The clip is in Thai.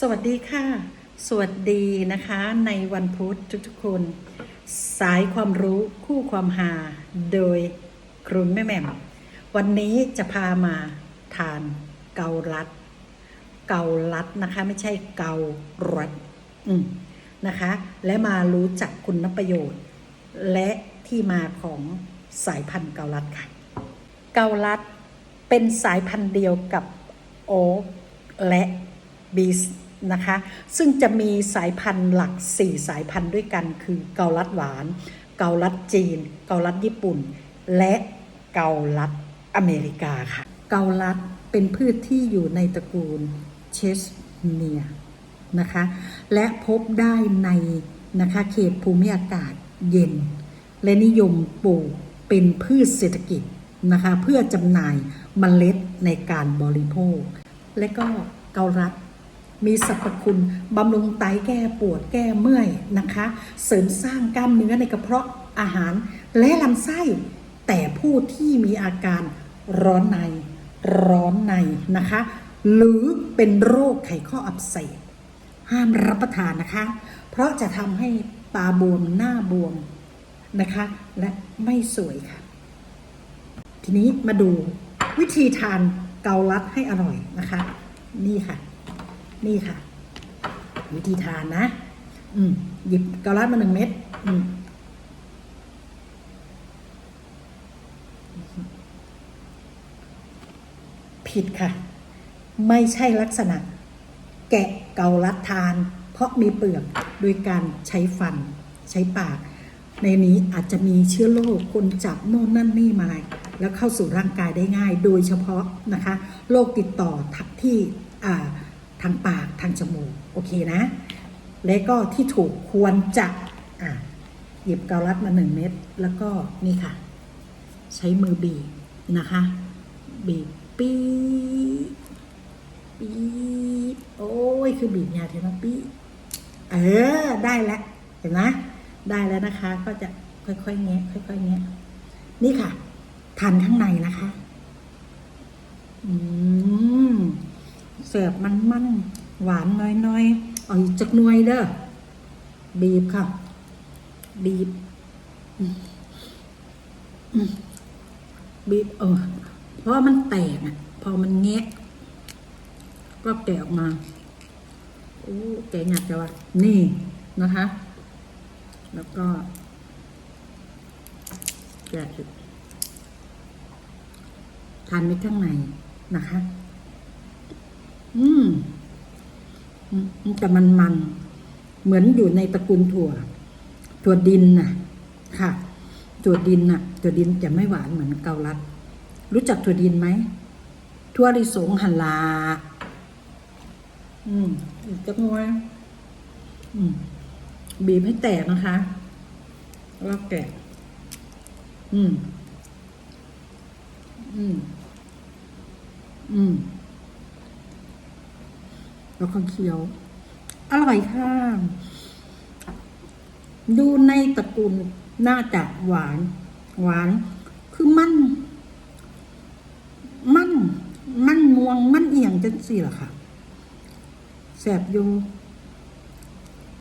สวัสดีค่ะ สวัสดีนะคะในวันพุธทุกๆคน สายความรู้คู่ความหา โดยครูแม่แม่มวันนี้จะพามาทานเกาลัด เกาลัดนะคะ ไม่ใช่เกาลัดอืมนะคะ และมารู้จักคุณประโยชน์ และที่มาของสายพันธุ์เกาลัดค่ะ เกาลัดเป็นสายพันธุ์เดียวกับโอ๊กและบีส นะคะ ซึ่งจะมีสายพันธุ์หลัก 4 สายพันธุ์ด้วยกัน คือเกาลัดหวาน เกาลัดจีน เกาลัดญี่ปุ่น และเกาลัดอเมริกาค่ะ เกาลัดเป็นพืชที่อยู่ในตระกูลเชสเนียนะคะ และพบได้ในนะคะเขตภูมิอากาศเย็น และนิยมปลูกเป็นพืชเศรษฐกิจนะคะเพื่อจำหน่ายเมล็ดในการบริโภค และก็เกาลัด มีสรรพคุณบำรุงไตแก้ปวดแก้เมื่อยนะคะ เสริมสร้างกล้ามเนื้อในกระเพาะอาหาร และลำไส้ แต่ผู้ที่มีอาการร้อนในร้อนในนะคะ หรือเป็นโรคไขข้ออักเสบห้ามรับประทานนะคะ เพราะจะทำให้ตาบวมหน้าบวมนะคะ และไม่สวยค่ะ ทีนี้มาดูวิธีทานเกาลัดให้อร่อยนะคะ นี่ค่ะ นี่ค่ะ วิธีทานนะ อืม หยิบเกาลัดมาหนึ่งเม็ดอืมผิดค่ะ ไม่ใช่ลักษณะ แกะเกาลัดทาน เพราะมีเปลือกโดยการใช้ฟัน ใช้ปาก ในนี้อาจจะมีเชื้อโรคคนจับโน่นนั่นนี่มา แล้วเข้าสู่ร่างกายได้ง่าย โดยเฉพาะนะคะโรคติดต่อทักที่อ่า ทางปากทางจมูกโอเคนะ และก็ที่ถูกควรจะอะหยิบเกาลัดมาหนึ่งเม็ดแล้วก็นี่ค่ะ ใช้มือบีบนะคะ บีบปีปีโอ้ยคือบีบยาเทนปีเออได้แล้วเห็นไหมได้แล้วนะคะ ก็จะค่อยๆแงะค่อยๆแงะนี่ค่ะทานข้างในนะคะ อืม บมันมันหวานน้อยๆเอาอีกจักหน่วยเด้อบีบค่ะ บีบ บีบเออเพราะมันแตกอะพอมันแงะก็แกะออกมาโอ้แกะหยัดจะว่านี่นะคะ แล้วก็แกะทานไปข้างในนะคะ อืมอืมแต่มันมัน เหมือนอยู่ในตระกูลถั่ว ถั่วดินน่ะ ค่ะ ถั่วดินน่ะ ถั่วดินจะไม่หวานเหมือนเกาลัด รู้จักถั่วดินไหมถั่วลิสงหันลา อืมอีกจักหน่วยอืม บีบให้แตกนะคะ แล้วแกะ อืม อืม อืม แล้วก็เคี้ยว อร่อยค่ะ ดูในตระกูลน่าจะหวาน หวาน คือมัน มัน มันม่วง มันเอียงจังสี่ล่ะค่ะแสบยุง